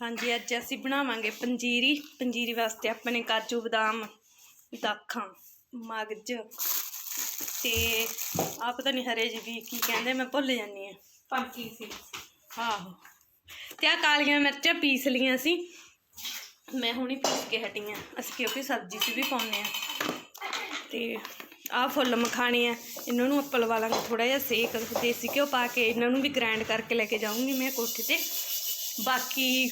ਹਾਂਜੀ ਅੱਜ ਅਸੀਂ ਬਣਾਵਾਂਗੇ ਪੰਜੀਰੀ। ਪੰਜੀਰੀ ਵਾਸਤੇ ਆਪਣੇ ਕਾਜੂ ਬਦਾਮ ਦਾਖਾਂ ਮਗਜ ਤੇ ਆ ਪਤਾ ਨਹੀਂ ਹਰੇ ਜੀ ਵੀ ਕੀ ਕਹਿੰਦੇ ਮੈਂ ਭੁੱਲ ਜਾਂਦੀ ਆ ਪੰਕੀ ਸੀ। ਆਹੋ। ਤੇ ਆ ਕਾਲੀਆਂ ਮਿਰਚਾਂ ਪੀਸ ਲੀਆਂ ਸੀ। ਮੈਂ ਹੁਣੀ ਪੀਸ ਕੇ ਹਟੀ ਆ ਅਸੀਂ ਕਿਉਂਕਿ ਸਬਜ਼ੀ 'ਚ ਵੀ ਪਾਉਂਦੇ ਆ ਤੇ ਆ ਫੁੱਲ ਮਖਾਣੇ ਆ। ਇਹਨਾਂ ਨੂੰ ਆਪਾਂ ਲਵਾ ਲਾਂਗੇ ਥੋੜਾ ਜਿਹਾ ਸੇਕ ਦੇਸੀ ਘਿਓ ਪਾ ਕੇ ਇਹਨਾਂ ਨੂੰ ਵੀ ਗ੍ਰਾਈਂਡ ਕਰਕੇ ਲੈ ਕੇ ਜਾਊਂਗੀ ਮੈਂ ਕੋਠੇ ਤੇ। ਬਾਕੀ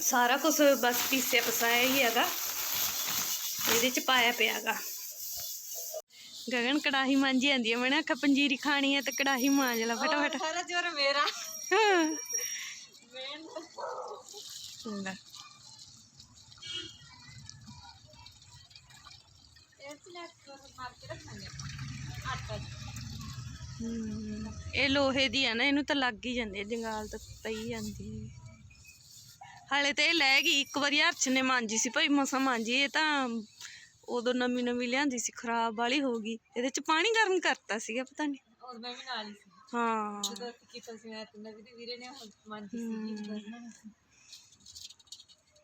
ਸਾਰਾ ਕੁਝ ਬਸ ਪੀਸਿਆ ਪਸਾਇਆ ਹੀ ਹੈਗਾ। ਇਹਦੇ ਚ ਪਾਇਆ ਪਿਆਗਾ ਗਗਨ ਕੜਾਹੀ ਮਾਂਜੀ ਜਾਂਦੀ ਹੈ ਮੈਂ ਨਾ ਪੰਜੀਰੀ ਖਾਣੀ ਹੈ ਤੇ ਕੜਾਹੀ ਮਾਂਜ ਲਾ ਫਟਾਫਟ। ਸਾਰਾ ਜੋਰ ਮੇਰਾ। ਲੈ। ਇਹ ਪਲੇਟ ਮਾਰ ਕੇ ਰੱਖਾਂਗੇ ਆਟਾ ਇਹ ਲੋਹੇ ਦੀ ਆ ਨਾ ਇਹਨੂੰ ਤਾਂ ਲੱਗ ਹੀ ਜਾਂਦੀ ਹੈ ਜੰਗਾਲ ਤਾਂ ਪਈ ਜਾਂਦੀ ਹੈ ਹਾਲੇ ਤੇ ਇਹ ਲੈ ਗਈ ਇੱਕ ਵਾਰੀ ਹਰਚ ਨੇ ਮਾਂਜੀ ਸੀ ਭਾਈ ਮਸਾ ਮਾਂਜੀ ਇਹ ਤਾਂ ਉਦੋਂ ਨਵੀਂ ਨਵੀਂ ਲਿਆਂਦੀ ਸੀ ਖਰਾਬ ਵਾਲੀ ਹੋ ਗਈ। ਇਹਦੇ ਚ ਪਾਣੀ ਗਰਮ ਕਰਤਾ ਸੀਗਾ ਪਤਾ ਨਹੀਂ ਔਰ ਮੈਂ ਵੀ ਨਾਲ ਹੀ ਸੀ। ਹਾਂ। ਜਦੋਂ ਕੀਤਾ ਸੀ ਮੈਂ ਤੇ ਨਵੀਂ ਦੇ ਵੀਰੇ ਨੇ ਮੰਜੀ ਸੀ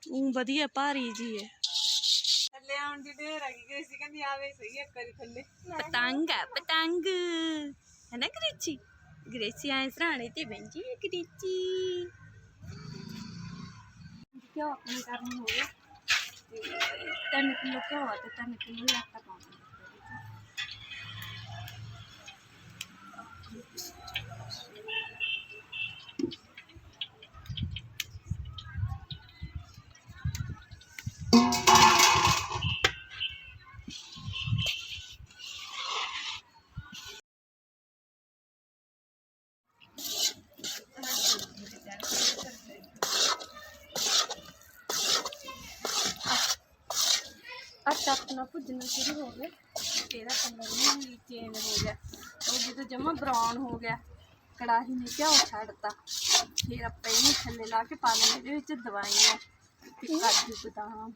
ਉਹ ਵਧੀਆ ਭਾਰੀ ਜੀ ਹੈ ਥੱਲੇ ਆਉਣ ਦੀ ਢੇਰ ਆ ਗਈ ਸੀ ਕਹਿੰਦੀ ਆਵੇ ਸਹੀ ਇੱਕ ਵਾਰੀ ਥੱਲੇ। ਪਤੰਗ ਪਤੰਗ। ਹੈ ਨਾ ਗ੍ਰੇਚੀ? ਗ੍ਰੇਚੀ ਆਏ ਸਰਾਣੇ ਤੇ ਬੰਜੀ ਗ੍ਰੇਚੀ। ਕਿਉਂ ਆਪਣੀ ਕਰਨੀ ਹੋਵੇ ਤੇ ਤਿੰਨ ਕਿਲੋ ਘਿਓ ਆ ਤੇ ਤਿੰਨ ਕਿਲੋ ਆਟਾ ਪਾਉਣਾ ਆਟਾ ਆਪਣਾ ਭੁੱਜਣਾ ਸ਼ੁਰੂ ਹੋ ਗਿਆ ਤੇਰਾ ਕਲਰ ਵੀ ਚੇਂਜ ਹੋ ਗਿਆ ਉਹ ਜਦੋਂ ਜਮਾ ਬਰਾਊਨ ਹੋ ਗਿਆ ਕੜਾਹੀ ਨੇ ਘਿਓ ਛੱਡਤਾ ਫਿਰ ਆਪਾਂ ਇਹਨੂੰ ਥੱਲੇ ਲਾ ਕੇ ਪਾ ਲੈਣੇ ਇਹਦੇ ਵਿੱਚ ਦਵਾਈਆਂ ਤੇ ਕਾਜੂ ਬਦਾਮ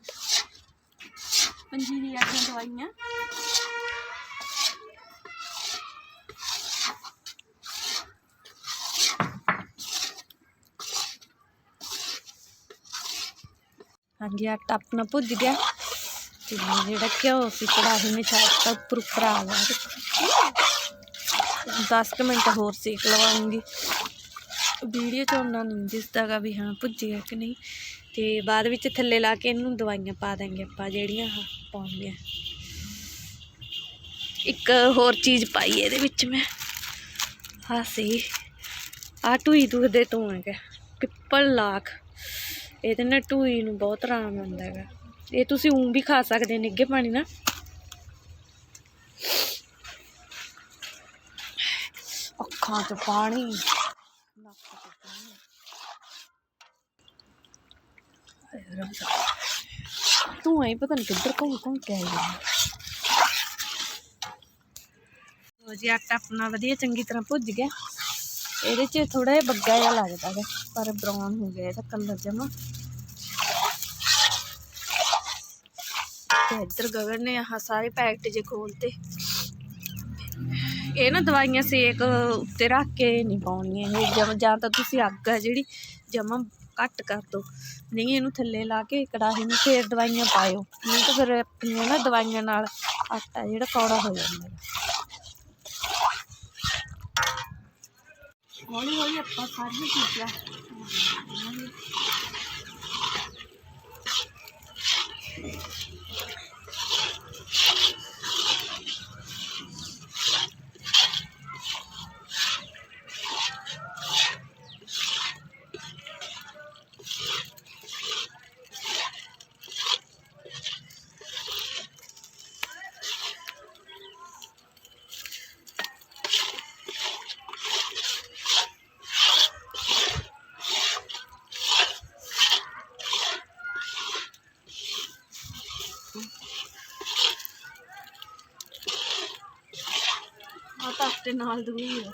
ਪੰਜੀਰੀ ਵਾਲੀਆਂ ਦਵਾਈਆਂ ਹਾਂਜੀ ਆਟਾ ਆਪਣਾ ਭੁੱਜ ਗਿਆ ਤੇ ਜਿਹੜਾ ਘਿਓ ਸੀ ਕੜਾਹੀ ਵਿੱਚ ਛੱਡਤਾ ਉੱਪਰ ਉੱਪਰ ਆ ਗਿਆ 10 ਮਿੰਟ ਹੋਰ ਸੇਕ ਲਵਾਉਂਗੀ ਵੀਡੀਓ 'ਚ ਉਹਨਾਂ ਨਹੀਂ ਦਿਸਦਾਗਾ ਵੀ ਹਾਂ ਭੁੱਜਿਆ ਕਿ ਨਹੀਂ ਤੇ ਬਾਅਦ ਵਿੱਚ ਥੱਲੇ ਲਾ ਕੇ ਇਹਨੂੰ ਦਵਾਈਆਂ ਪਾ ਦਾਂਗੇ ਆਪਾਂ ਜਿਹੜੀਆਂ ਪਾਉਂਦੇ ਆ ਇੱਕ ਹੋਰ ਚੀਜ਼ ਪਾਈ ਇਹਦੇ ਵਿੱਚ ਮੈਂ ਆ ਸੀ ਆ ਟੂਈ ਦੁਖਦੇ ਤੋਂ ਹੈਗਾ ਪਿੱਪਲ ਲਾਖ ਇਹਦੇ ਨਾਲ ਟੂਈ ਨੂੰ ਬਹੁਤ ਆਰਾਮ ਆਉਂਦਾ ਹੈਗਾ ਇਹ ਤੁਸੀਂ ਉਂ ਵੀ ਖਾ ਸਕਦੇ ਹੋ ਨਿੱਗੇ ਪਾਣੀ ਨਾਲ। ਅੱਖਾਂ 'ਚ ਪਾਣੀ। ਨੱਕ 'ਚ ਪਾਣੀ ਹਾਏ ਰੱਬਾ। ਤੂੰ ਆਈ ਪਤਾ ਨਹੀਂ ਕਿੱਧਰ ਘੁੰਮ ਘੁੰਮ ਕੇ ਆਈ ਹੈ ਲੋ ਜੀ, ਆਟਾ ਆਪਣਾ ਵਧੀਆ ਚੰਗੀ ਤਰ੍ਹਾਂ ਭੁੱਜ ਗਿਆ। ਇਹਦੇ 'ਚ ਥੋੜਾ ਜਿਹਾ ਬੱਗਾ ਜਿਹਾ ਲੱਗਦਾ ਹੈ ਪਰ ਬਰਾਊਨ ਹੋ ਗਿਆ ਇਹਦਾ ਕਲਰ ਜਮਾ। ਤੇ ਇੱਧਰ ਗਗਨ ਨੇ ਆਹ ਸਾਰੇ ਪੈਕਟ ਜੇ ਖੋਲਤੇ। ਇਹ ਨਾ ਦਵਾਈਆਂ ਸੇਕ ਉੱਤੇ ਰੱਖ ਕੇ ਨਹੀਂ ਪਾਉਣੀਆਂ ਇਹ ਜਾਂ ਤਾਂ ਤੁਸੀਂ ਅੱਗ ਆ ਜਿਹੜੀ ਜਮਾ ਘੱਟ ਕਰ ਦੋ ਨਹੀਂ, ਇਹਨੂੰ ਥੱਲੇ ਲਾ ਕੇ ਕੜਾਹੀ ਨੂੰ ਫੇਰ ਦਵਾਈਆਂ ਪਾਇਓ। ਨਹੀਂ ਤਾਂ ਫਿਰ ਆਪਣੀਆਂ ਨਾ ਦਵਾਈਆਂ ਨਾਲ ਆਟਾ ਜਿਹੜਾ ਕੌੜਾ ਹੋ ਜਾਂਦਾ ਹੌਲੀ ਹੌਲੀ ਆਪਾਂ ਸਾਰੀਆਂ ਚੀਜ਼ਾਂ ਆ ਤਾਂ ਆਪਣੇ ਨਾਲ ਦੂਈ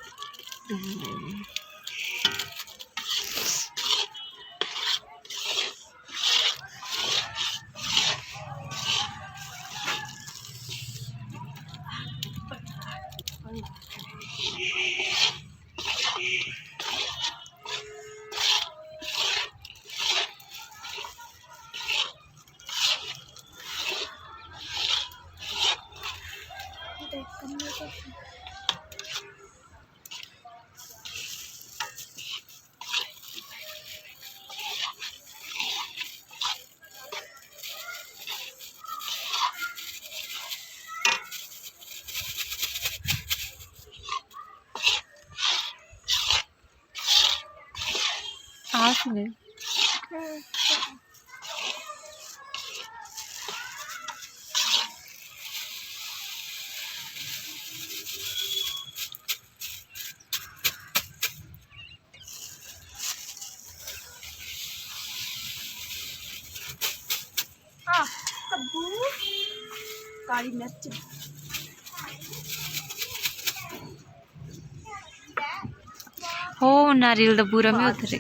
ਕਾਲੀ ਮਿਰਚ। ਹੋ ਨਾਰੀਅਲ ਦਾ ਪੂਰਾ ਮੈਂ ਉਤਰੇ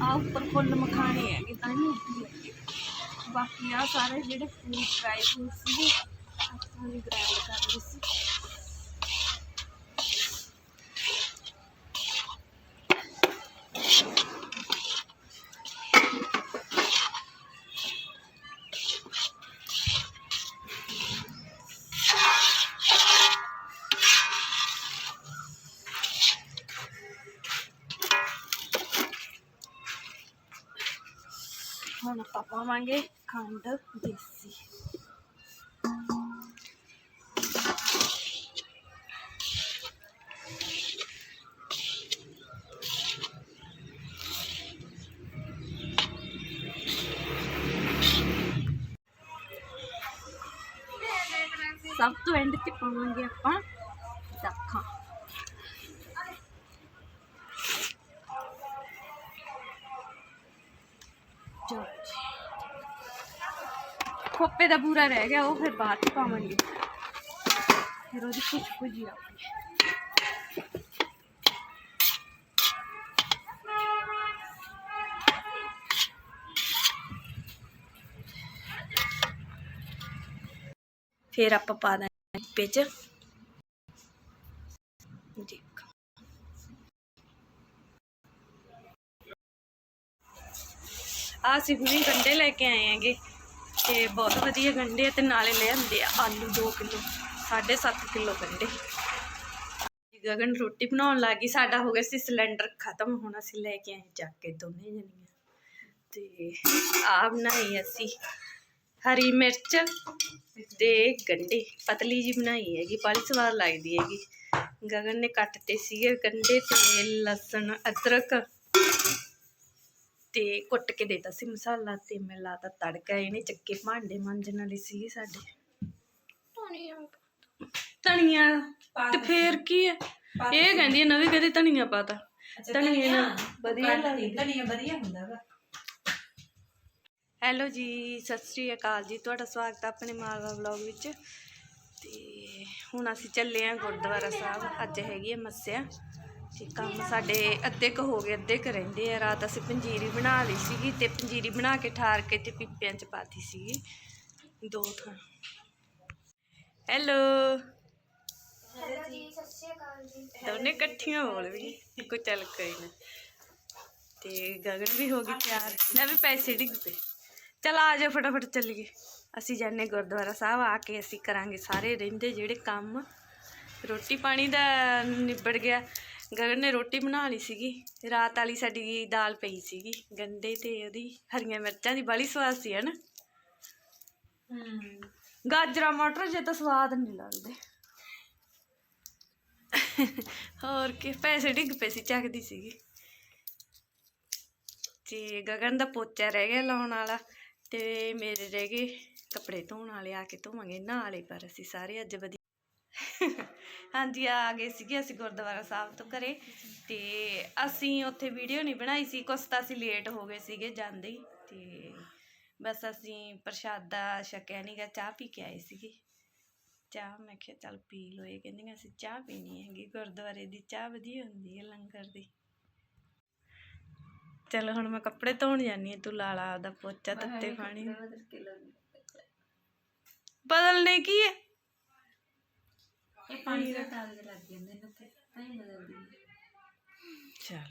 ਆ ਉੱਪਰ ਫੁੱਲ ਮਖਾਣੇ ਹੈਗੇ ਤਾਂ ਨਹੀਂ ਲੱਗੇ ਬਾਕੀ ਆ ਸਾਰੇ ਜਿਹੜੇ ਫੂਡ ਡਰਾਈ ਫਰੂਟ ਸੀਗੇ ਆਪਾਂ ਵੀ ਗ੍ਰਾਈਂਡ ਕਰ ਲਏ ਸੀ। ਹੁਣ ਆਪਾਂ ਪਾਵਾਂਗੇ ਖੰਡ ਦੇਸੀ ਸਭ ਤੋਂ ਐਂਡ ਤੇ ਪਾਵਾਂਗੇ ਆਪਾਂ ਖੋਪੇ ਦਾ ਪੂਰਾ ਰਹਿ ਗਿਆ ਉਹ ਫਿਰ ਬਾਅਦ ਚ ਪਾਵਾਂਗੇ ਫਿਰ ਉਹਦੀ ਖੁਸ਼ਬੂ ਜੀ ਆਉਂਦੀ ਫਿਰ ਆਪਾਂ ਪਾ ਦਾਂਗੇ ਵਿੱਚ ਦੇਖ ਆ ਅਸੀਂ ਹੁਣੇ ਗੰਡੇ ਲੈ ਕੇ ਆਏ ਹੈਗੇ ਤੇ ਬਹੁਤ ਵਧੀਆ ਗੰਡੇ ਆ ਤੇ ਨਾਲੇ ਲੈ ਆਂਦੇ ਆ ਆਲੂ 2 ਕਿਲੋ 7.5 ਕਿਲੋ ਗੰਡੇ ਗਗਨ ਰੋਟੀ ਬਣਾਉਣ ਲੱਗੀ ਸਾਡਾ ਹੋ ਗਿਆ ਸੀ ਸਿਲੰਡਰ ਖਤਮ, ਹੁਣ ਅਸੀਂ ਲੈ ਕੇ ਆਏ ਜਾ ਕੇ ਦੋਨੇ ਜਣੀਆਂ। ਤੇ ਆ ਬਣਾਈ ਅਸੀਂ ਹਰੀ ਮਿਰਚ ਤੇ ਗੰਡੇ ਪਤਲੀ ਜੀ ਬਣਾਈ ਹੈਗੀ ਬੜੀ ਸਵਾਦ ਲੱਗਦੀ ਹੈਗੀ। ਗਗਨ ਨੇ ਕੱਟਤੇ ਸੀਗੇ ਗੰਡੇ ਤੇ ਲਸਣ, ਅਦਰਕ ਤੇ ਕੁੱਟ ਕੇ ਦੇਤਾ ਸੀ ਮਸਾਲਾ ਤੇ ਮੈਂ ਲਾਤਾ ਤੜਕਾ ਇਹਨੇ ਚੱਕੇ ਭਾਂਡੇ ਮਾਂਜਣ ਵਾਲੀ ਸੀ ਸਾਡੇ। ਧਨੀਆ ਤੇ ਫੇਰ ਕੀ ਹੈ ਇਹ ਕਹਿੰਦੀ ਹੈ ਨਵੀਂ ਕਦੇ ਧਨੀਆ ਪਾਤਾ ਧਨੀਆ ਨਾਲ ਵਧੀਆ ਲੱਗਦੀ। ਧਨੀਆ ਵਧੀਆ ਹੁੰਦਾ ਵਾ। ਹੈਲੋ ਜੀ ਸਤਿ ਸ੍ਰੀ ਅਕਾਲ ਜੀ। ਤੁਹਾਡਾ ਸਵਾਗਤ ਹੈ ਆਪਣੇ ਮਾਲਵਾ ਵਲੌਗ ਵਿੱਚ। ਤੇ ਹੁਣ ਅਸੀਂ ਚੱਲੇ ਆਂ ਗੁਰਦੁਆਰਾ ਸਾਹਿਬ। ਅੱਜ ਹੈਗੀ ਹੈ ਮੱਸਿਆ। ਤੇ ਕੰਮ ਸਾਡੇ ਅੱਧੇ ਕੁ ਹੋ ਗਏ ਅੱਧੇ ਕੁ ਰਹਿੰਦੇ ਆ। ਰਾਤ ਅਸੀਂ ਪੰਜੀਰੀ ਬਣਾ ਲਈ ਸੀਗੀ ਤੇ ਪੰਜੀਰੀ ਬਣਾ ਕੇ ਠਾਰ ਕੇ ਤੇ ਪੀਪਿਆਂ 'ਚ ਪਾਤੀ ਸੀਗੀ। ਦੋ ਥਾਂ। ਹੈਲੋ। ਦੋਨੇ ਇਕੱਠੀਆਂ ਬੋਲ ਵੀ ਕੋ ਚੱਲ ਕੋਈ ਨਾ। ਤੇ ਗਗਨ ਵੀ ਹੋ ਗਈ ਤਿਆਰ। ਮੈਂ ਵੀ ਪੈਸੇ ਡਿੱਗ ਪਏ। ਚਲ ਆ ਜਾ ਫਟਾਫਟ ਚੱਲੀਏ। ਅਸੀਂ ਜਾਣੇ ਗੁਰਦੁਆਰਾ ਸਾਹਿਬ ਆ ਕੇ ਅਸੀਂ ਕਰਾਂਗੇ ਸਾਰੇ ਰਹਿੰਦੇ ਜਿਹੜੇ ਕੰਮ। ਰੋਟੀ ਪਾਣੀ ਦਾ ਨਿਬੜ ਗਿਆ। ਗਗਨ ਨੇ ਰੋਟੀ ਬਣਾ ਲਈ ਸੀਗੀ। ਰਾਤ ਵਾਲੀ ਸਾਡੀ ਦਾਲ ਪਈ ਸੀਗੀ। ਗੰਡੇ ਤੇ ਉਹਦੀ ਹਰੀਆਂ ਮਿਰਚਾਂ ਦੀ ਬੜੀ ਸਵਾਦ ਸੀ ਹਨ? ਹੂੰ। ਗਾਜਰਾਂ ਮਟਰ ਜੇ ਤਾਂ ਸਵਾਦ ਨਹੀਂ ਲੱਗਦੇ। ਹੋਰ ਕੀ ਪੈਸੇ ਡਿੱਗ ਪਏ ਸੀ ਚੱਕਦੀ ਸੀਗੀ। ਤੇ ਗਗਨ ਦਾ ਪੋਚਾ ਰਹਿ ਗਿਆ ਲਾਉਣ ਵਾਲਾ ਤੇ ਮੇਰੇ ਰਹਿ ਗਏ ਕੱਪੜੇ ਧੋਣ ਵਾਲੇ ਆ ਕੇ ਧੋਵਾਂਗੇ ਨਹਾ ਵਾਲੇ ਪਰ ਅਸੀਂ ਸਾਰੇ ਅੱਜ ਵਧੀਆ। ਹਾਂਜੀ ਆ ਗਏ ਸੀਗੇ ਅਸੀਂ ਗੁਰਦੁਆਰਾ ਸਾਹਿਬ ਤੋਂ ਘਰੇ ਤੇ ਅਸੀਂ ਉੱਥੇ ਵੀਡੀਓ ਨਹੀਂ ਬਣਾਈ ਸੀ ਕੁਛ ਤਾਂ ਅਸੀਂ ਲੇਟ ਹੋ ਗਏ ਸੀਗੇ ਜਾਂਦੇ ਹੀ ਤੇ ਬਸ ਅਸੀਂ ਪ੍ਰਸ਼ਾਦਾ ਛਕਿਆ ਨੀਗਾ ਚਾਹ ਪੀ ਕੇ ਆਏ ਸੀਗੇ। ਚਾਹ ਮੈਂ ਕਿਹਾ ਚੱਲ ਪੀ ਲਓ ਇਹ ਕਹਿੰਦੀਆਂ ਅਸੀਂ ਚਾਹ ਪੀਣੀ ਹੈਗੀ ਗੁਰਦੁਆਰੇ ਦੀ ਚਾਹ ਵਧੀਆ ਹੁੰਦੀ ਹੈ ਲੰਗਰ ਦੀ। ਚਲ ਹੁਣ ਮੈਂ ਕੱਪੜੇ ਧੋਣ ਜਾਨੀ ਆ ਤੂੰ ਲਾ ਲਾ ਆਪਦਾ ਪੋਚਾ ਤੱਤੇ ਪਾਣੀ। ਬਦਲਨੇ ਕੀ ਹੈ? ਇਹ ਪਾਣੀ ਦਾ ਤਾਲ ਲੱਗ ਜਾਂਦੇ ਨੇ ਤੇ ਤਾਂ ਹੀ ਬਦਲਦੀ ਚਲ।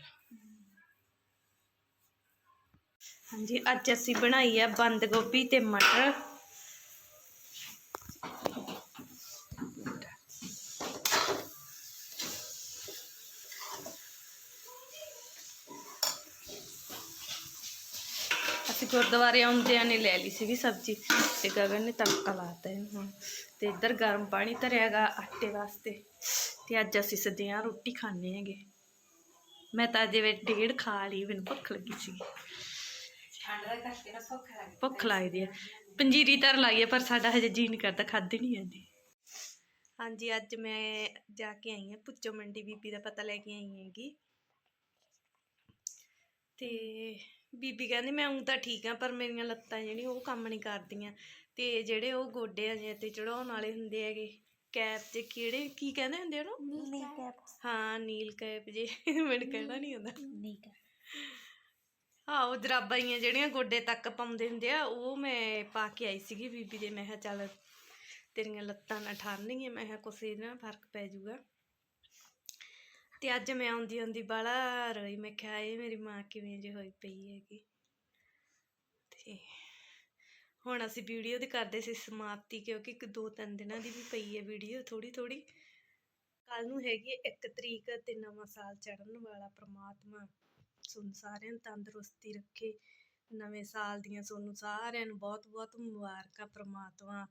ਹਾਂਜੀ ਅੱਜ ਅਸੀਂ ਬਣਾਈ ਆ ਬੰਦ ਗੋਭੀ ਤੇ ਮਟਰ। ਗੁਰਦੁਆਰੇ ਆਉਂਦਿਆਂ ਨੇ ਲੈ ਲਈ ਸੀਗੀ ਸਬਜ਼ੀ ਤੇ ਗਗਨ ਨੇ ਤੜਕਾ ਲਾਤਾ ਇਹਨੂੰ ਹੁਣ। ਤੇ ਇੱਧਰ ਗਰਮ ਪਾਣੀ ਧਰਿਆਗਾ ਆਟੇ ਵਾਸਤੇ। ਤੇ ਅੱਜ ਅਸੀਂ ਸਦਿਆਂ ਰੋਟੀ ਖਾਣੇ ਹੈਗੇ। ਮੈਂ ਤਾਂ ਅਜੇ ਡੇਢ ਖਾ ਲਈ, ਮੈਨੂੰ ਭੁੱਖ ਲੱਗੀ ਸੀ। ਠੰਡ ਦਾ ਕਰਕੇ ਨਾ ਭੁੱਖ ਲੱਗ ਭੁੱਖ ਲੱਗਦੀ ਹੈ ਪੰਜੀਰੀ ਤਰ ਲਾਈ ਹੈ ਪਰ ਸਾਡਾ ਹਜੇ ਜੀ ਨਹੀਂ ਕਰਦਾ ਖਾਦੀ ਨਹੀਂ ਜਾਂਦੀ। ਹਾਂਜੀ, ਅੱਜ ਮੈਂ ਜਾ ਕੇ ਆਈ ਹਾਂ ਪੁੱਚੋ ਮੰਡੀ ਬੀਬੀ ਦਾ ਪਤਾ ਲੈ ਕੇ ਆਈ ਹੈਗੀ। ਤੇ ਬੀਬੀ ਕਹਿੰਦੀ ਮੈਂ ਉਂ ਤਾਂ ਠੀਕ ਆ ਪਰ ਮੇਰੀਆਂ ਲੱਤਾਂ ਜਿਹੜੀਆਂ ਉਹ ਕੰਮ ਨਹੀਂ ਕਰਦੀਆਂ। ਤੇ ਜਿਹੜੇ ਉਹ ਗੋਡੇ ਅਜੇ ਤੇ ਚੜਾਉਣ ਵਾਲੇ ਹੁੰਦੇ ਹੈਗੇ ਕੈਪ ਤੇ ਕਿਹੜੇ ਕੀ ਕਹਿੰਦੇ ਹੁੰਦੇ ਉਹਨੂੰ? ਕੈਪ। ਹਾਂ ਨੀਲ ਕੈਪ ਜੇ ਮੈਨੂੰ ਕਹਿਣਾ ਨਹੀਂ ਆਉਂਦਾ। ਨੀ ਕੈਪ। ਹਾਂ ਉਹ ਜਰਾਬਾਂ ਹੀ ਆ ਜਿਹੜੀਆਂ ਗੋਡੇ ਤੱਕ ਪਾਉਂਦੇ ਹੁੰਦੇ ਆ ਉਹ ਮੈਂ ਪਾ ਕੇ ਆਈ ਸੀਗੀ ਬੀਬੀ ਦੇ। ਮੈਂ ਕਿਹਾ ਚੱਲ ਤੇਰੀਆਂ ਲੱਤਾਂ ਨਾ ਠਾਰਨਗੀਆਂ ਮੈਂ ਕਿਹਾ ਕੁਛ ਇਹਦੇ ਨਾਲ ਫ਼ਰਕ ਪੈ ਜਾਊਗਾ। ਤੇ ਅੱਜ ਮੈਂ ਆਉਂਦੀ ਆਉਂਦੀ ਬਾਲਾ ਰੋਈ, ਮੈਂ ਕਿਹਾ, ਇਹ ਮੇਰੀ ਮਾਂ ਕਿਵੇਂ ਜੇ ਹੋਈ ਪਈ ਹੈਗੀ। ਤੇ ਹੁਣ ਅਸੀਂ ਵੀਡੀਓ ਦੀ ਕਰਦੇ ਸੀ ਸਮਾਪਤੀ, ਕਿਉਂਕਿ ਇੱਕ ਦੋ ਤਿੰਨ ਦਿਨਾਂ ਦੀ ਵੀ ਪਈ ਹੈ ਵੀਡੀਓ ਥੋੜੀ ਥੋੜੀ ਕੱਲ ਨੂੰ ਹੈਗੀ ਹੈ ਇੱਕ ਤਰੀਕ ਤੇ ਨਵਾਂ ਸਾਲ ਚੜ੍ਹਨ ਵਾਲਾ ਪ੍ਰਮਾਤਮਾ। ਤੁਹਾਨੂੰ ਸਾਰਿਆਂ ਨੂੰ ਤੰਦਰੁਸਤੀ ਰੱਖੇ। ਨਵੇਂ ਸਾਲ ਦੀਆਂ ਤੁਹਾਨੂੰ ਸਾਰਿਆਂ ਨੂੰ ਬਹੁਤ ਬਹੁਤ ਮੁਬਾਰਕਾਂ ਪ੍ਰਮਾਤਮਾ।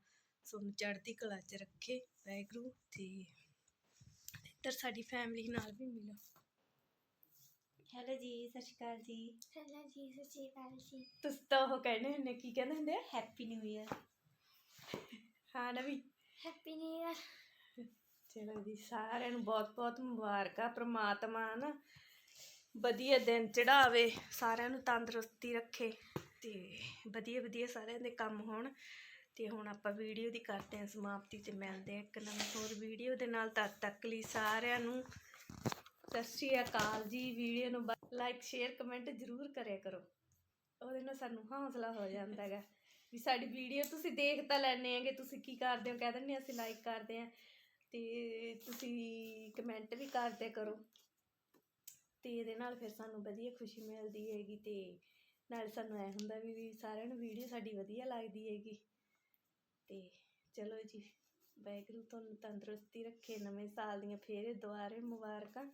ਤੁਹਾਨੂੰ ਚੜ੍ਹਦੀ ਕਲਾ 'ਚ ਰੱਖੇ। ਵਾਹਿਗੁਰੂ ਤੇ ਇੱਧਰ ਸਾਡੀ ਫੈਮਿਲੀ ਨਾਲ ਵੀ ਮਿਲੋ। ਹੈਲੋ ਜੀ ਸਤਿ ਸ਼੍ਰੀ ਅਕਾਲ ਜੀ। ਹੈਲੋ ਜੀ ਸਤਿ ਸ਼੍ਰੀ ਅਕਾਲ ਜੀ। ਤੁਸੀਂ ਤਾਂ ਉਹ ਕਹਿੰਦੇ ਹੁੰਦੇ ਕੀ ਕਹਿੰਦੇ ਹੁੰਦੇ? ਆ ਹੈਪੀ ਨਿਊ ਇਅਰ ਹਾਂ ਨਵੀ। ਹੈਪੀ ਨਿਊ ਇਅਰ ਚਲੋ ਜੀ ਸਾਰਿਆਂ ਨੂੰ ਬਹੁਤ ਬਹੁਤ ਮੁਬਾਰਕਾਂ ਪ੍ਰਮਾਤਮਾ ਨਾ ਵਧੀਆ ਦਿਨ ਚੜਾਵੇ ਸਾਰਿਆਂ ਨੂੰ ਤੰਦਰੁਸਤੀ ਰੱਖੇ ਤੇ ਵਧੀਆ ਵਧੀਆ ਸਾਰਿਆਂ ਦੇ ਕੰਮ ਹੋਣ। ਤੇ ਹੁਣ ਆਪਾਂ ਵੀਡੀਓ ਦੀ ਕਰਦੇ ਹਾਂ ਸਮਾਪਤੀ ਤੇ ਮਿਲਦੇ ਹਾਂ ਇੱਕ ਨਵੀਂ ਹੋਰ ਵੀਡੀਓ ਦੇ ਨਾਲ। ਤਦ ਤੱਕ ਲਈ ਸਾਰਿਆਂ ਨੂੰ ਸਤਿ ਸ਼੍ਰੀ ਅਕਾਲ ਜੀ। ਵੀਡੀਓ ਨੂੰ ਲਾਈਕ ਸ਼ੇਅਰ ਕਮੈਂਟ ਜ਼ਰੂਰ ਕਰਿਆ ਕਰੋ। ਉਹਦੇ ਨਾਲ ਸਾਨੂੰ ਹੌਸਲਾ ਹੋ ਜਾਂਦਾ ਹੈਗਾ ਵੀ ਸਾਡੀ ਵੀਡੀਓ ਤੁਸੀਂ ਦੇਖ ਤਾਂ ਲੈਣੇ ਹੈਗੇ, ਤੁਸੀਂ ਕੀ ਕਰਦੇ ਹੋ? ਕਹਿ ਦਿੰਦੇ ਅਸੀਂ ਲਾਈਕ ਕਰਦੇ ਹਾਂ ਤੇ ਤੁਸੀਂ ਕਮੈਂਟ ਵੀ ਕਰਦੇ ਕਰੋ। ਤੇ ਇਹਦੇ ਨਾਲ ਫਿਰ ਸਾਨੂੰ ਵਧੀਆ ਖੁਸ਼ੀ ਮਿਲਦੀ ਹੈਗੀ ਤੇ ਨਾਲ ਸਾਨੂੰ ਐ ਹੁੰਦਾ ਵੀ ਸਾਰਿਆਂ ਨੂੰ ਵੀਡੀਓ ਸਾਡੀ ਵਧੀਆ ਲੱਗਦੀ ਹੈਗੀ। ਤੇ ਚਲੋ ਜੀ ਵਾਹਿਗੁਰੂ ਤੁਹਾਨੂੰ ਤੰਦਰੁਸਤੀ ਰੱਖੇ ਨਵੇਂ ਸਾਲ ਦੀਆਂ ਫੇਰ ਦੁਬਾਰੇ ਮੁਬਾਰਕਾਂ।